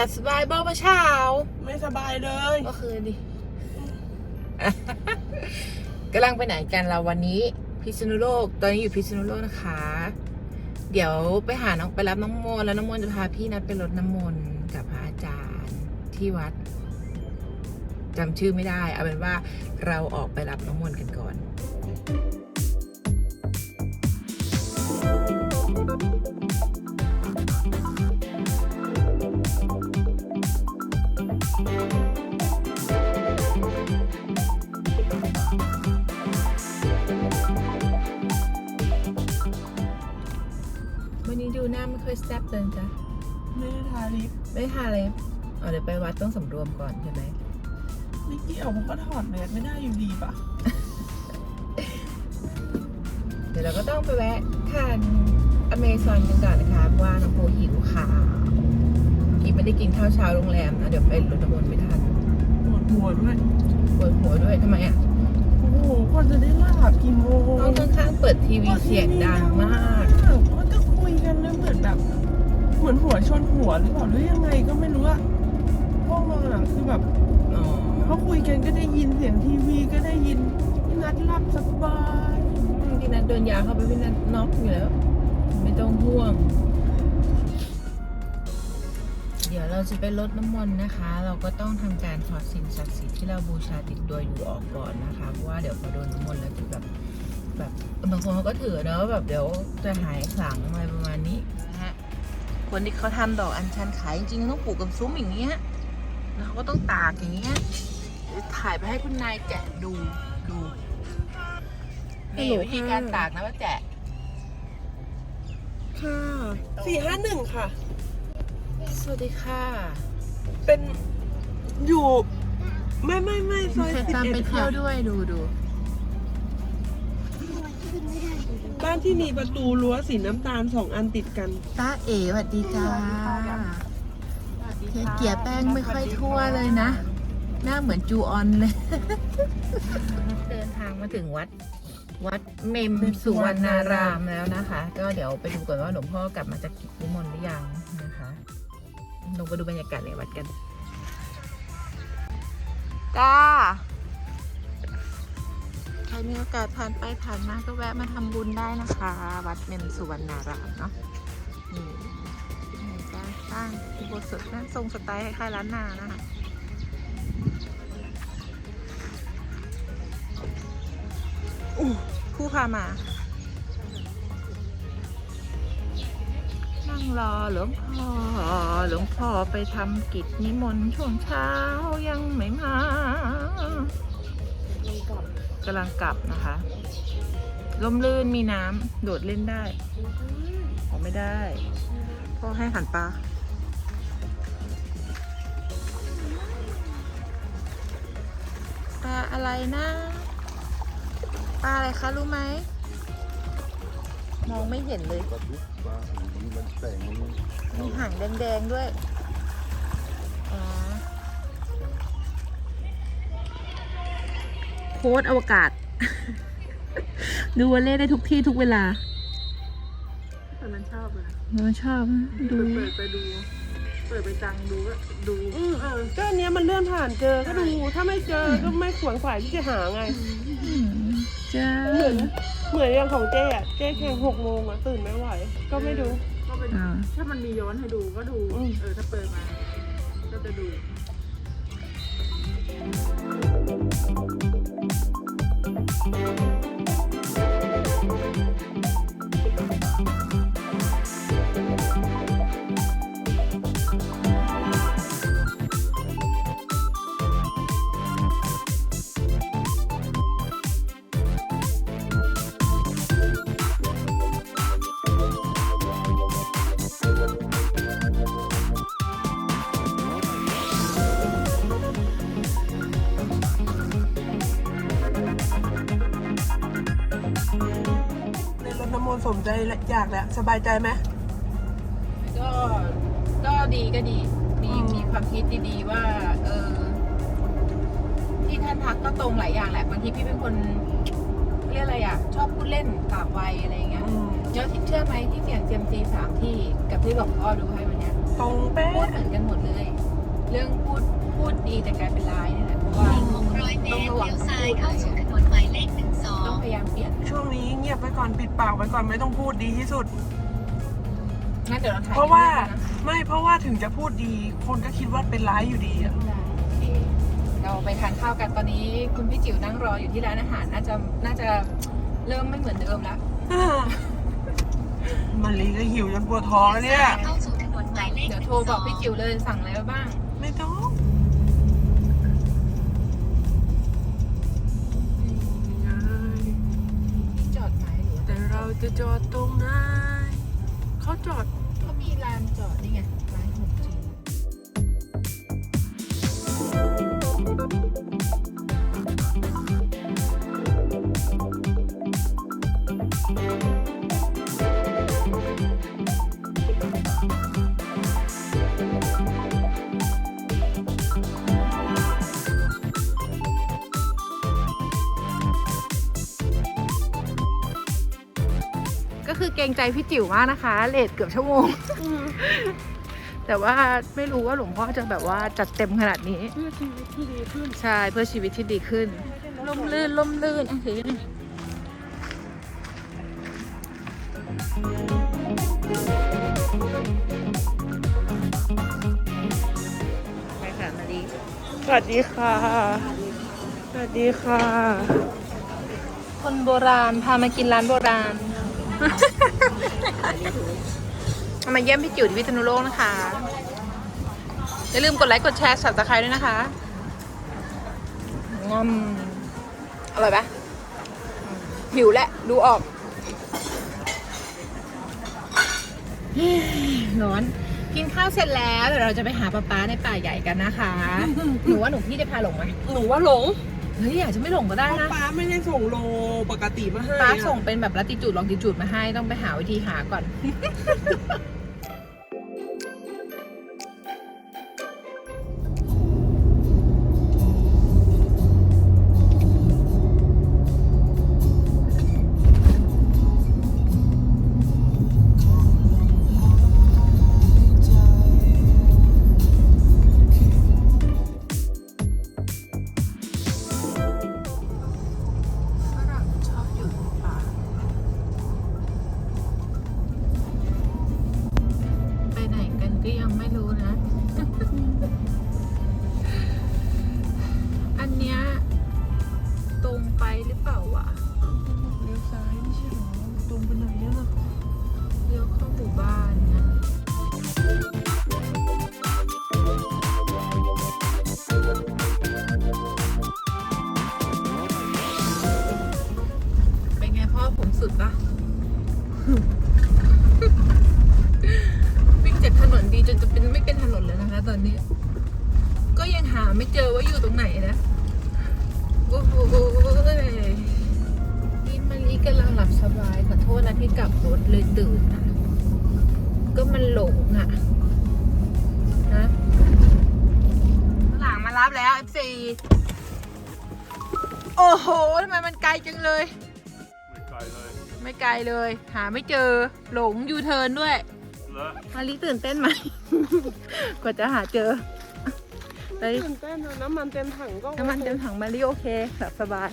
หลับสบายบ้างเมื่อเช้า ไม่สบายเลยก็คือดิกำลังไปไหนกันเราวันนี้พิษณุโลก ตอนนี้อยู่พิษณุโลกนะคะ เดี๋ยวไปหาน้องไปรับน้องมนต์แล้วน้องมนต์จะพาพี่นัดไปรดน้ำมนต์กับพระอาจารย์ที่วัดจำชื่อไม่ได้ เอาเป็นว่าเราออกไปรับน้องมนต์กันก่อนวัน นี้ดูหน้าไม่ค่อยแซ่บเลยจ้ะไม่ได้ทาลิปไม่ทาเลยอ๋อเดี๋ยวไปวัดต้องสำรวมก่อนใช่ไหมไม่เกี่ยวผมก็ถอดแมสไม่ได้อยู่ดีปะเดี๋ยวเราก็ต้องไปแวะทานอเมซอนกันก่อนนะคะเพราะว่าน้องโพหิวข้าวอีกไม่ได้กินข้าวเช้าโรงแรมนะเดี๋ยวไปรถน้ำมนต์ไม่ทันปวดหัวด้วยปวดหัวด้วยทำไมอะโอ้โหกว่าจะได้หลับกี่โมงห้องข้างๆเปิดทีวีเสียงดังมาก มือนหัวชนหัวหรือเปล่าหรือยังไงก็ไม่รู้อะห้องมันอะคือแบบเขาคุยกันก็ได้ยินเสียงทีวีก็ได้ยินพี่นัดหลับสบายพี่นัทโดนยาเข้าไปพี่นัทน็อกอยู่แล้ว ไม่ต้องห่วง เดี๋ยวเราจะไปลดน้ำมนต์นะคะ เราก็ต้องทำการถอดสิ่งศักดิ์สิทธิ์ที่เราบูชาติดตัวอยู่ออกก่อนนะคะเพราะว่าเดี๋ยวพอโดนน้ำมนต์แล้วจะแบบแบบบางคนเขาก็ถือเนอะแบบเดี๋ยวจะหายขลังอะไรประมาณนี้ คนที่เขาทำดอกอัญชันขายจริงๆต้องปลูกกับซุ้มอย่างเงี้ยแล้วเขาก็ต้องตากอย่างเงี้ยเดี๋ยวถ่ายไปให้คุณนายแกะดูดูนี่วิธีการตากนะว่าแกะค่ะสี่ห้าหนึ่งค่ะ สวัสดีค่ะ เป็นอยู่ ไม่ไม่ไม่ซอยสิบตามเอ็ไปดเที่ยค่ะวด้วยดูดู บ้านที่มีประตูรั้วสีน้ำตาลสองอันติดกัน ตาเอ๋สวัสดีจ้าเทเกียร์แป้งไม่ค่อยทั่วเลยนะ หน้าเหมือนจูออนเลย เดินทางมาถึงวัด วัดเมมสุวรรณารามแล้วนะคะ ก็เดี๋ยวไปดูก่อนว่าหลวงพ่อกลับมาจากกิจนิมนต์หรือยังนะคะ ลงไปดูบรรยากาศในวัดกันจ้า ใครมีโอกาสผ่านไปผ่านมาก็แวะมาทำบุญได้นะคะ วัดเมมสุวรรณารามเนาะนี่นี่จ้าสร้างอุโบสถนะทรงสไตล์คล้ายๆร้านนานะคะผู้พามา นั่งรอหลวงพ่อ หลวงพ่อไปทำกิจนิมนต์ช่วงเช้ายังไม่มา กำลังกลับนะคะลมลื่นมีน้ำโดดเล่นได้ออกไม่ได้พ่อให้หันปลาปลาอะไรนะปลาอะไรคะรู้ไหมมองไม่เห็นเลย ปลาดุกปลาอันนี้มันแต่งมันมีหางแดงๆด้วย โค้ดอวกาศ ดูวอลเล่ได้ทุกที่ทุกเวลาแต่มันชอบเลยนะมันชอบดู เปิดไปดู เปิดไปจังดูก็ดูอืมเออก็อันเนี้ยมันเลื่อนผ่านเจอก็ดู ถ้าไม่เจอก็ไม่ขวนขวายที่จะหาไงจ้าเหมือนเหมือนอย่างของเจ๊อะเจ๊แข่งหกโมงอะตื่นไม่ไหว ก็ไม่ดู ก็เป็นอ่า ถ้ามันมีย้อนให้ดูก็ดู อืม เออถ้าเปิดมา ก็จะดูใน และอยากแล้ว สบายใจไหม ก็ก็ดีก็ดี มีอืม มีความคิดดีๆว่าเออที่ท่านทักก็ตรงหลายอย่างแหละบางทีพี่เป็นคนเรียกอะไรอะ ชอบพูดเล่นปากไวอะไรอย่างเงี้ยอืมยอดทิพย์เชื่อไหมที่เสี่ยงเซียมซีสามที่กับที่หลวงพ่อดูให้วันเนี้ยตรงเป๊พูดะเหมือนกันหมดเลย เรื่องพูดพูดดีแต่กลายเป็นร้ายนี่แหละเพราะว่าอีก600เมตรเลี้ยวซ้ายเข้าสู่ ยายามเปลี่ยนช่วงนี้เงียบไปก่อนปิดปากไว้ก่อนไม่ต้องพูดดีที่สุด งั้นเดี๋ยวเราถ่ายเพราะว่าคลิปนะไม่เพราะว่าถึงจะพูดดี คนก็คิดว่าเป็นร้ายอยู่ดีอะโอเคเราไปทานข้าวกันตอนนี้คุณพี่จิ๋วนั่งรออยู่ที่ร้านอาหารน่าจะน่าจะเริ่มไม่เหมือนเดิมแล้วมันลีก็หิวจนปวดท้องแล้วเนี่ย เข้าสู่ถนนหมายเลขเดี๋ยวโทรบอกพี่จิ๋วเลยสั่งอะไรไว้บ้าง ไม่ต้อง จะจอดตรงไหนเขาจอด เขามีลานจอดนี่ไง ใจพี่จิ๋วมากนะคะเลทเกือบชั่วโมง แต่ว่าไม่รู้ว่าหลวงพ่อจะแบบว่าจัดเต็มขนาดนี้ เพื่อชีวิตที่ดีขึ้นใช่เพื่อชีวิตที่ดีขึ้น ล่มลื่นล่มลื่นอะถือนี่ไปค่ะมาดีสวัสดีค่ะ สวัสดีค่ะ คนโบราณพามากินร้านโบราณ มาเยี่ยมพี่จิ๋วที่พิษณุโลกนะคะ อย่าลืมกดไลค์กดแชร์สับตะไคร้ด้วยนะคะงอมอร่อยปะหิวแหละ ดูออก ร้อน กินข้าวเสร็จแล้วเดี๋ยวเราจะไปหาป๊าป๊าในป่าใหญ่กันนะคะ หนูว่าหนูพี่จะพาหลงไหมหนูว่าหลง เฮ้ยอาจจะไม่หลงก็ได้นะป้าไม่ได้ส่งโลปกติมาให้ป้าอะ ส่งเป็นแบบลัติจูดลองติจูดมาให้ต้องไปหาวิธีหาก่อน 14 โอ้โหทำไมมันไกลจังเลย ไม่ไกลเลยไม่ไกลเลย หาไม่เจอหลงยูเทิร์นด้วยมาลิตื่นเต้นไหม กว่าจะหาเจอตื่นเต้นนะน้ำมันเต็มถังก็น้ำมันเต็มถังมาลีโอเคหลับสบาย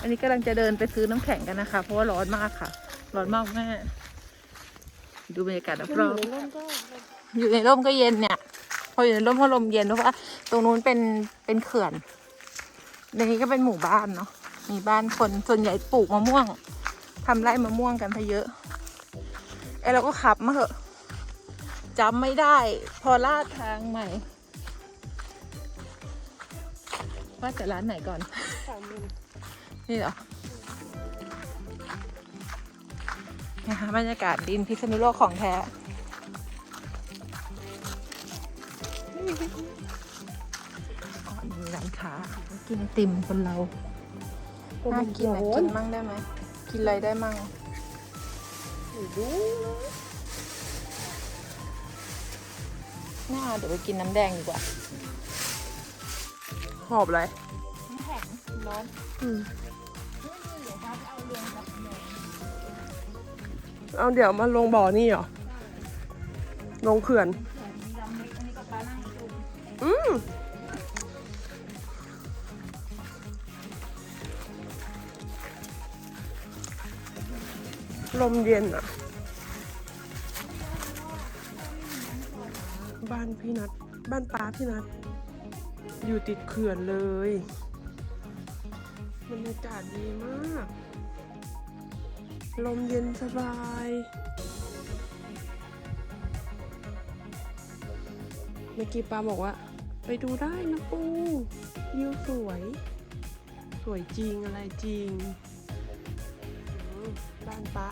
อันนี้กำลังจะเดินไปซื้อน้ำแข็งกันนะคะ เพราะว่าร้อนมากค่ะ ร้อนมากแม่ดูบรรยากาศรอบๆ อยู่ในร่มก็เย็นเนี่ย พออยู่ในร่มก็ลมเย็นเพราะว่าตรงนู้นเป็นเป็นเขื่อนในนี้ก็เป็นหมู่บ้านเนาะมีบ้านคนส่วนใหญ่ปลูกมะม่วงทำไร่มะม่วงกันไปเยอะไอเราก็ขับมาเถอะจำไม่ได้ พอลาดทางใหม่ ว่าแต่ร้านไหนก่อน นี่เหรอนะคะบรรยากาศดินพิษณุโลกของแท้ มีร้านค้ากินไอติมคนเรา น่ากินอะกินมั่งได้ไหม กินอะไรได้มั่งดูน่าเดี๋ยวไปกินน้ำแดงดีกว่า หอบอะไรน้ำแข็งร้อนอืมเดี๋ยวป้าไปเอาเรือเอาเดี๋ยวมาลงบ่อนี่เหรอ ลงเขื่อน อืมลมเย็นอะบ้านพี่นัด บ้านป้าพี่นัด อยู่ติดเขื่อนเลยบรรยากาศดีมาก ลมเย็นสบาย เมื่อกี้ป้าบอกว่า ไปดูได้นะปูวิวสวย สวยจริงอะไรจริงบ้านป้า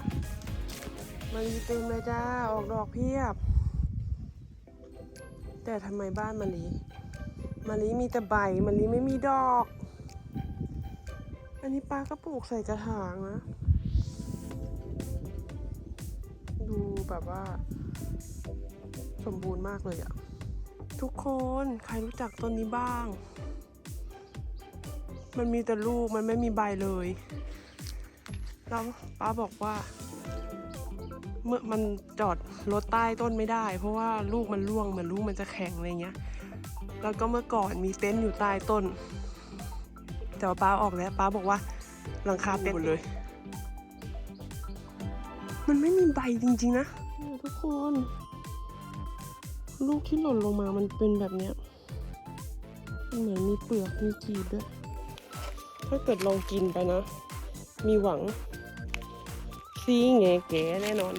มันมีเต็มเลยจ้า ออกดอกเพียบ แต่ทำไมบ้านมะลิมะลิมีแต่ใบมะลิไม่มีดอก อันนี้ป้าก็ปลูกใส่กระถางนะ ดูแบบว่า สมบูรณ์มากเลยอะ ทุกคน ใครรู้จักต้นนี้บ้าง มันมีแต่ลูกมันไม่มีใบเลยแล้วป้าบอกว่า เมื่อมันจอดรถใต้ต้นไม่ได้ เพราะว่าลูกมันร่วงเหมือนลูกมันจะแข็งอะไรเงี้ย แล้วก็เมื่อก่อนมีเต็นท์อยู่ใต้ต้น แต่ว่าป้าออกแล้วป้าบอกว่าหลังคาเต็นท์หมดเลย มันไม่มีใบจริงๆนะเนี่ยทุกคน ลูกที่หล่นลงมามันเป็นแบบเนี้ยเหมือนมีเปลือกมีกีบด้วย ถ้าเกิดลองกินไปนะ มีหวัง ซีแงแก๋แน่นอน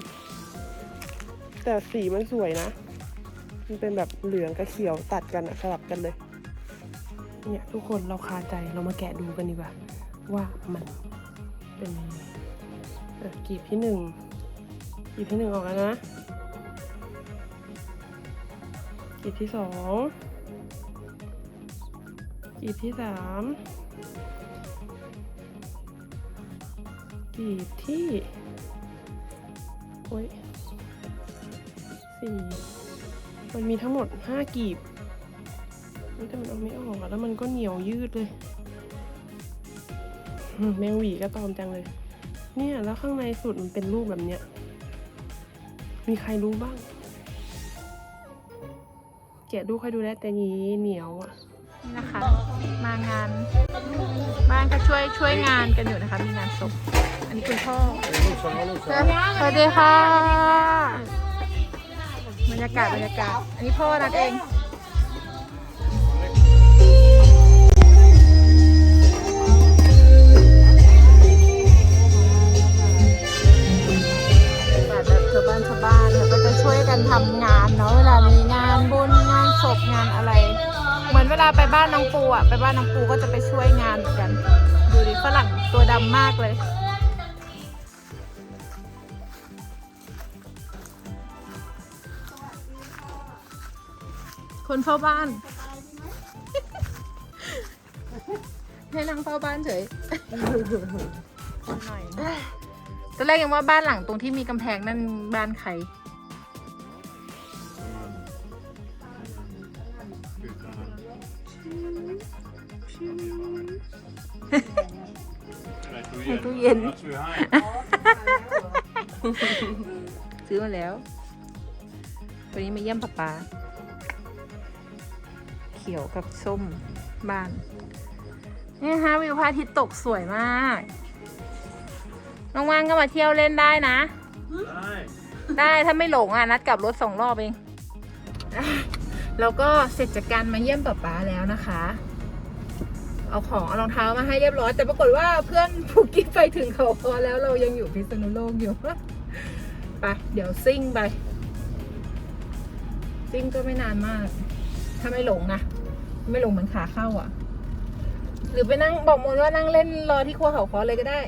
แต่สีมันสวยนะ มันเป็นแบบเหลืองกับเขียวตัดกันอะสลับกันเลย เนี่ยทุกคนเราคาใจเรามาแกะดูกันดีกว่า ว่ามันเป็นกีบที่หนึ่งกีบที่หนึ่งออกแล้วนะ กรีบที่สองกรีบที่สามกรีบที่โอ้ยสี่มันมีทั้งหมดห้ากลีบเฮ้ยแต่มันเอาไม่ออกอะแล้วมันก็เหนียวยืดเลยแมงหวีก็ตอมจังเลย เนี่ยแล้วข้างในสุดมันเป็นรูปแบบเนี้ย มีใครรู้บ้าง กะดูใครดูแลแต่นี้เหนียวอะนี่นะคะ มางาน บ้านก็ช่วยช่วยงานกันอยู่นะคะมีงานศพอันนี้คุณพ่อสวัสดีค่ะบรรยากาศบรรยากาศ อันนี้พ่อนัดเองาไปบ้านน้องปูอะ ไปบ้านน้องปูก็จะไปช่วยงานเหมือนกัน ดูดิฝรั่งตัวดำมากเลย คนเฝ้าบ้าน ให้นั่งเฝ้าบ้านเฉย หน่อยนะตอนแรกยังว่าบ้านหลังตรงที่มีกำแพงนั่นบ้านใคร ในตู้เย็นในตู้เย็น ซื้อให้ซื้อมาแล้ว วันนี้มาเยี่ยมป๊าป๊าเขียวกับส้มบ้านนี่ฮะวิวพระอาทิตย์ตกสวยมากว่างๆก็มาเที่ยวเล่นได้นะ ได้ ได้ถ้าไม่หลงอะ นัดกลับรถสองรอบเอง เราก็เสร็จจากการมาเยี่ยมป๊าป๊าแล้วนะคะ เอาของเอารองเท้ามาให้เรียบร้อย แต่ปรากฏว่าเพื่อนผูกกิ๊ไปถึงเขาพอแล้วเรายังอยู่พิษณุโลกอยู่ไปเดี๋ยวซิ่งไป ซิ่งก็ไม่นานมาก ถ้าไม่หลงนะ ไม่หลงเหมือนขาเข้าอะ หรือไปนั่งบอกมนว่านั่งเล่นรอที่ครัวเขาคอเลยก็ได้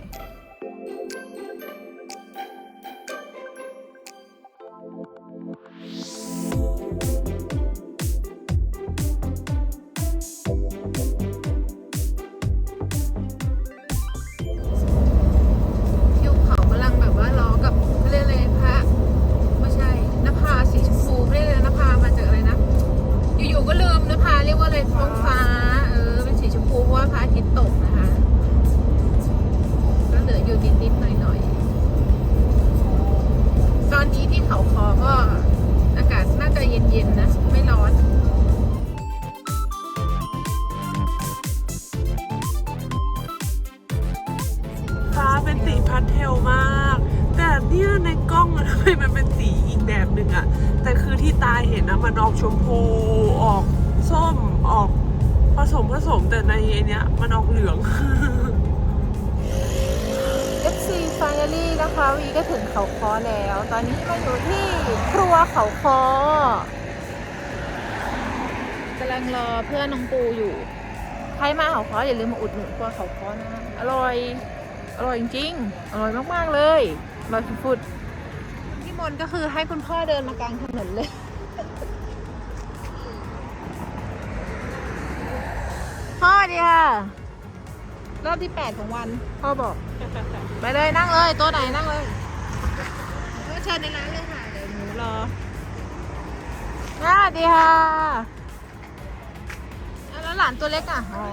แต่คือที่ตายเห็นนะมันออกชมพูออกส้มออกผสมผสมแต่ในไอเนี้ยมันออกเหลือง FC Finally นะคะวีก็ถึงเขาคอแล้ว ตอนนี้มาอยู่ที่ครัวเขาคอกำลังรอเพื่อนน้องปูอยู่ ใครมาเขาคออย่าลืมมาอุดหนุนครัวเขาคอนะ อร่อย อร่อยจริง อร่อยมาก ๆ เลยอร่อยสุดๆ มนก็คือให้คุณพ่อเดินมากลางถนนเลย พ่อเดีค่ะรอบที่แปดของวัน พ่อบอก ไปเลยนั่งเลย ตัวไหนนั่งเลยก็เชิญในร้านเลยค่ะ เดี๋ยวหนูรอสวัสดีค่ะ แล้วหลานตัวเล็กอะ อ๋อ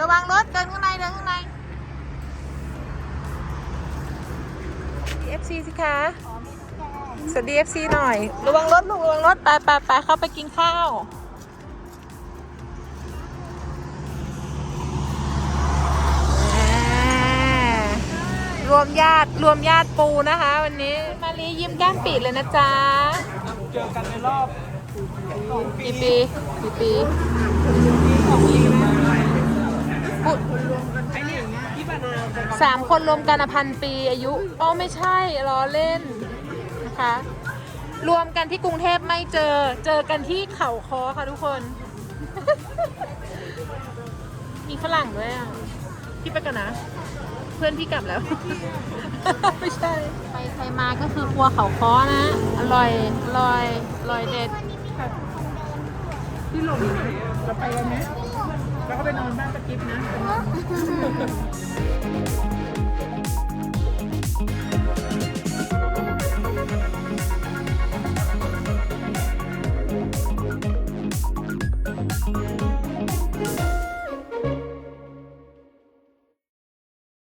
ระวังรถเดินข้างในเดินข้างใน FC สิคะ สวัสดี FC หน่อย ระวังรถลูกระวังรถไปไปไปเข้าไปกินข้าวรวมญาติรวมญาติปูนะคะ วันนี้มารียิ้มแก้มปิดเลยนะจ๊ะเจอกันในรอบกี่ปีกี่ปีปุไอ้เนี่ยพี่ปานาเป็นสามคนรวมกันอะพันปีอายุอ๋อไม่ใช่ล้อเล่น นะคะ รวมกันที่กรุงเทพไม่เจอ เจอกันที่เขาคอค่ะทุกคน มีฝรั่งด้วยอะ พี่ไปกันนะ เพื่อนพี่กลับแล้ว ไม่ใช่ ไปใครมาก็คือครัวเขาคอนะ อร่อยอร่อยอร่อยเด็ด ที่หลงจะไปกันไหมแล้วก็ไปนอนบ้านตะกิฟนะ